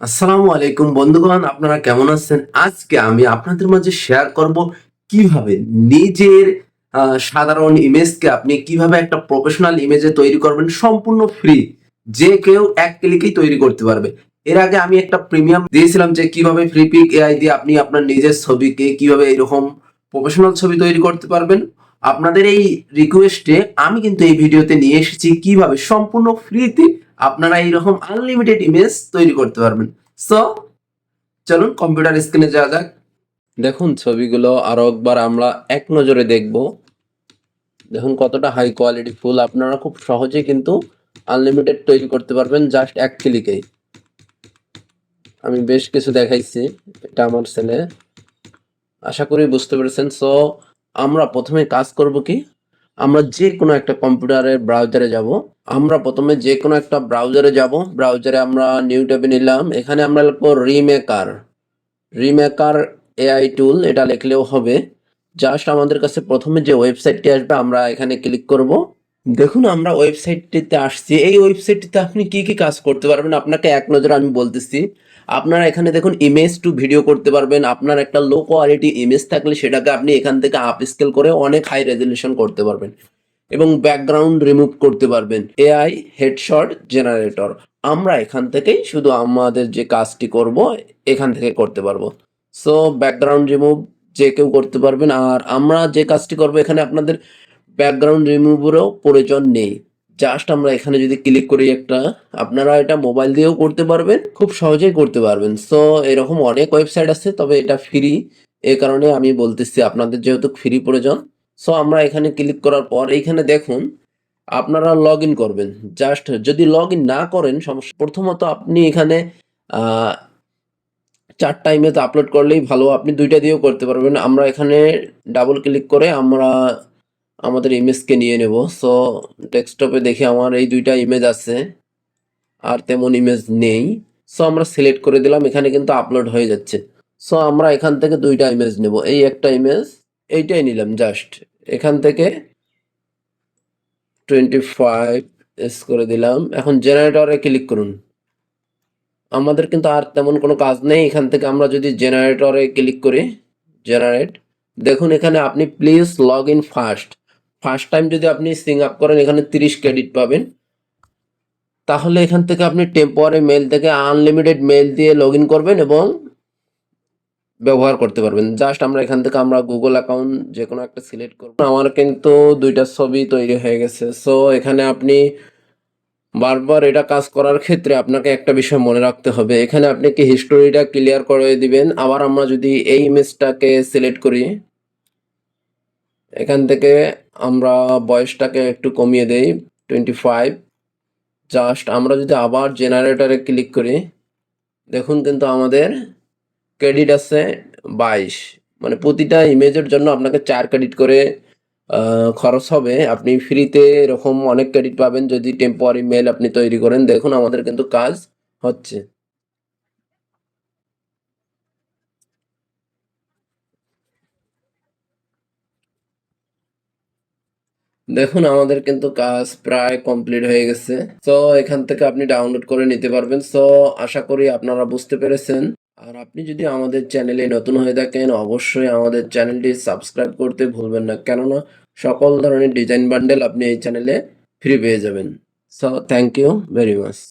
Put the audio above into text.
আসসালামু আলাইকুম বন্ধুগণ, আপনারা কেমন আছেন? আজকে আমি আপনাদের মাঝে শেয়ার করব কীভাবে নিজের সাধারণ ইমেজকে আপনি কীভাবে একটা প্রফেশনাল ইমেজে তৈরি করবেন সম্পূর্ণ ফ্রি যে কেউ এক ক্লিকেই তৈরি করতে পারবে। এর আগে আমি একটা প্রিমিয়াম দিয়েছিলাম যে কীভাবে ফ্রি পিক এআই দিয়ে আপনি আপনার নিজের ছবিকে কীভাবে এরকম প্রফেশনাল ছবি তৈরি করতে পারবেন। আপনাদের এই রিকোয়েস্টে আমি কিন্তু এই ভিডিওতে নিয়ে এসেছি কীভাবে সম্পূর্ণ ফ্রিতে আপনারা এইরকম আনলিমিটেড ইমেজ তৈরি করতে পারবেন। সো চলুন কম্পিউটার স্ক্রিনে যাওয়া যাক। দেখুন ছবিগুলো আরও একবার আমরা এক নজরে দেখব। দেখুন কতটা হাই কোয়ালিটি ফুল আপনারা খুব সহজে কিন্তু আনলিমিটেড তৈরি করতে পারবেন জাস্ট এক ক্লিকেই আমি বেশ কিছু দেখাইছি, এটা আমার ছেলে। আশা করি বুঝতে পেরেছেন। সো আমরা প্রথমে কাজ করব কি? আমরা যে কোনো একটা কম্পিউটারের ব্রাউজারে যাব। আমরা প্রথমে যে কোনো একটা ব্রাউজারে যাব। ব্রাউজারে আমরা নিউ ট্যাবে নিলাম। এখানে আমরা লিখব রিমেকার রিমেকার এআই টুল এটা লিখলেও হবে। জাস্ট আমাদের কাছে প্রথমে যে ওয়েবসাইটটি আসবে, আমরা এখানে ক্লিক করব। দেখুন, আমরা ওয়েবসাইটটিতে আসছি। এই ওয়েবসাইটটিতে আপনি কি কি কাজ করতে পারবেন? আপনাকে এক নজরে আমি বলতেছি। আপনারা এখানে দেখুন ইমেজ টু ভিডিও করতে পারবেন। আপনার একটা লো কোয়ালিটি ইমেজ থাকলে সেটাকে আপনি এখান থেকে আপ স্কেল করে অনেক হাই রেজলিউশন করতে পারবেন এবং ব্যাকগ্রাউন্ড রিমুভ করতে পারবেন। এআই হেডশট জেনারেটর আমরা এখান থেকেই শুধু আমাদের যে কাজটি করব, এখান থেকে করতে পারব। সো ব্যাকগ্রাউন্ড রিমুভ যে কেউ করতে পারবেন। আর আমরা যে কাজটি করব, এখানে আপনাদের ব্যাকগ্রাউন্ড রিমুভেরও প্রয়োজন নেই। জাস্ট আমরা এখানে যদি ক্লিক করি একটা, আপনারা এটা মোবাইল দিয়েও করতে পারবেন, খুব সহজেই করতে পারবেন। সো এরকম অনেক ওয়েবসাইট আছে, তবে এটা ফ্রি এই কারণে আমি বলতেছি আপনাদের যেহেতু ফ্রি প্রয়োজন। সো আমরা এখানে ক্লিক করার পর এইখানে দেখুন, আপনারা লগ ইন করবেন। জাস্ট যদি লগ ইন না করেন, সমস্যা প্রথমত আপনি এখানে চারটা ইমেজ আপলোড করলেই ভালো। আপনি দুইটা দিয়েও করতে পারবেন। আমরা এখানে ডাবল ক্লিক করে আমরা আমাদের ইমেজকে নিয়ে নেব। সো ডেস্কটপে দেখি আমার এই দুইটা ইমেজ আছে, আর তেমন ইমেজ নেই। সো আমরা সিলেক্ট করে দিলাম, এখানে কিন্তু আপলোড হয়ে যাচ্ছে। সো আমরা এখান থেকে দুইটা ইমেজ নেব। এই একটা ইমেজ এইটাই নিলাম জাস্ট এখান থেকে টোয়েন্টি ফাইভ এস করে দিলাম। এখন জেনারেটরে ক্লিক করুন। আমাদের কিন্তু আর তেমন কোনো কাজ নেই। এখান থেকে আমরা যদি জেনারেটরে ক্লিক করি জেনারেট দেখুন এখানে আপনি please log in first first time যদি আপনি সিং আপ করেন, এখানে তিরিশ ক্রেডিট পাবেন। তাহলে এখান থেকে আপনি টেম্পোয়ারি মেল থেকে আনলিমিটেড মেল দিয়ে লগ করবেন এবং ব্যবহার করতে পারবেন। জাস্ট আমরা এখান থেকে আমরা গুগল অ্যাকাউন্ট যে কোনো একটা সিলেক্ট করব। আমার কিন্তু দুইটা ছবি তৈরি হয়ে গেছে। সো এখানে আপনি বারবার এটা কাজ করার ক্ষেত্রে আপনাকে একটা বিষয় মনে রাখতে হবে। এখানে আপনি কি হিস্টোরিটা ক্লিয়ার করে দিবেন? আবার আমরা যদি এই ইমেজটাকে সিলেক্ট করি এখান থেকে আমরা বয়সটাকে একটু কমিয়ে দেই টোয়েন্টি ফাইভ জাস্ট আমরা যদি আবার জেনারেটরে ক্লিক করি, দেখুন কিন্তু আমাদের ক্রেডিট আছে বাইশ। মানে প্রতিটা ইমেজের জন্য আপনাকে চার ক্রেডিট করে খরচ হবে। আপনি ফ্রিতে এরকম অনেক ক্রেডিট পাবেন যদি টেম্পোয়ারি মেল আপনি তৈরি করেন। দেখুন আমাদের কিন্তু কাজ হচ্ছে। দেখুন, আমাদের কিন্তু কাজ প্রায় কমপ্লিট হয়ে গেছে। তো এখান থেকে আপনি ডাউনলোড করে নিতে পারবেন। সো আশা করি আপনারা বুঝতে পেরেছেন। আর আপনি যদি আমাদের চ্যানেলে নতুন হয়ে থাকেন, অবশ্যই আমাদের চ্যানেলটি সাবস্ক্রাইব করতে ভুলবেন না। কেননা, সকল ধরনের ডিজাইন বান্ডেল আপনি এই চ্যানেলে ফ্রি পেয়ে যাবেন। So thank you very much